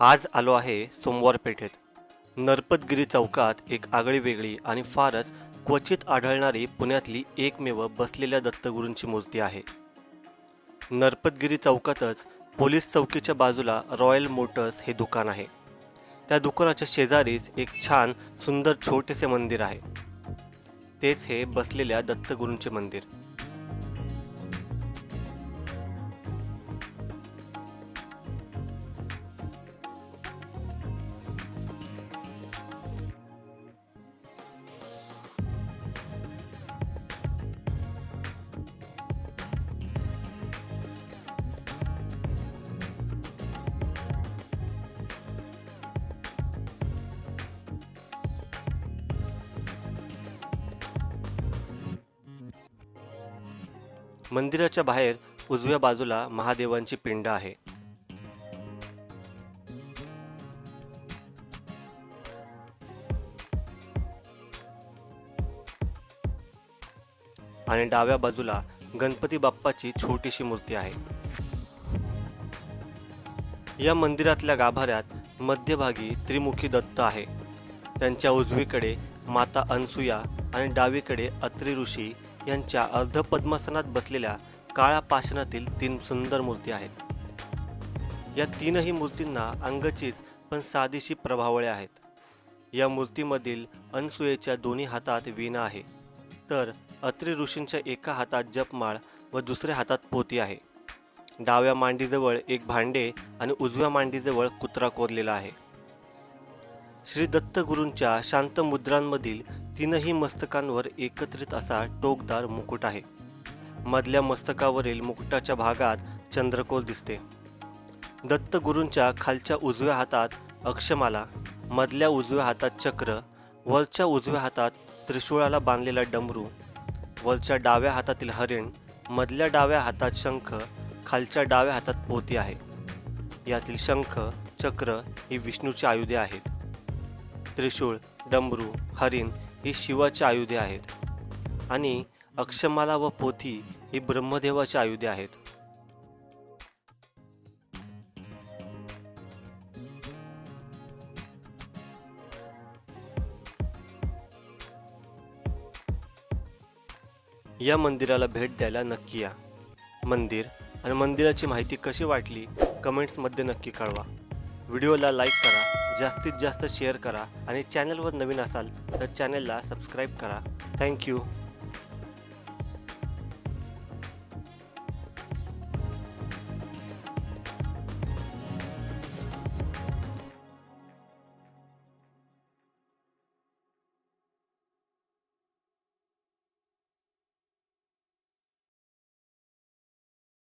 आज आलो आहे सोमवार पेठेत. नरपतगिरी चौकात एक आगळी वेगळी आणि फारच क्वचित आढळणारी पुण्यातली एकमेव बसलेल्या दत्तगुरूंची मूर्ती आहे. नरपतगिरी चौकातच पोलीस चौकीच्या बाजूला रॉयल मोटर्स हे दुकान आहे. त्या दुकानाच्या शेजारीच एक छान सुंदर छोटेसे मंदिर आहे. तेच हे बसलेल्या दत्तगुरूंचे मंदिर. मंदिराच्या बाहेर उजव्या बाजूला महादेवांची पिंड आहे. आणि डाव्या बाजूला गणपती बाप्पाची छोटीशी मूर्ती आहे. या मंदिरातल्या गाभाऱ्यात मध्यभागी त्रिमुखी दत्त आहे. त्यांच्या उजवीकडे माता अनसुया आणि डावीकडे अत्रि ऋषी यांच्या अर्धपद्मासनात बसलेल्या काळ्या पाषाणातील तीन सुंदर मूर्ती आहेत. या तीनही मूर्तींना अंगचीच पण साधीशी प्रभावळे आहेत. या मूर्तीमधील अनसुयेच्या दोन्ही हातात वीणा आहे. तर अत्रि ऋषींच्या एका हातात जपमाळ व दुसऱ्या हातात पोती आहे. डाव्या मांडीजवळ एक भांडे आणि उजव्या मांडीजवळ कुत्रा कोरलेला आहे. श्री दत्तगुरूंच्या शांत मुद्रांमधील तीनही मस्तकांवर एकत्रित असा टोकदार मुकुट आहे. मधल्या मस्तकावरील मुकुटाच्या भागात चंद्रकोल दिसते. दत्तगुरूंच्या खालच्या उजव्या हातात अक्षमाला मधल्या उजव्या हातात चक्र वरच्या उजव्या हातात त्रिशूळाला बांधलेला डमरू वरच्या डाव्या हातातील हरिण मधल्या डाव्या हातात शंख खालच्या डाव्या हातात पोती आहे. यातील शंख चक्र ही विष्णूची आयुधे आहेत. त्रिशूळ डमरू हरिण ही शिवाची आयुधे आहेत. आणि अक्षमाला व पोथी ही ब्रह्मदेवाची आयुधे आहेत. या मंदिराला भेट द्यायला नक्की या. मंदिर आणि मंदिराची माहिती कशी वाटली कमेंट्समध्ये नक्की कळवा. व्हिडिओला लाईक करा. जास्तीत जास्त शेअर करा आणि चॅनलवर नवीन असाल तर चॅनलला सबस्क्राईब करा. थँक्यू.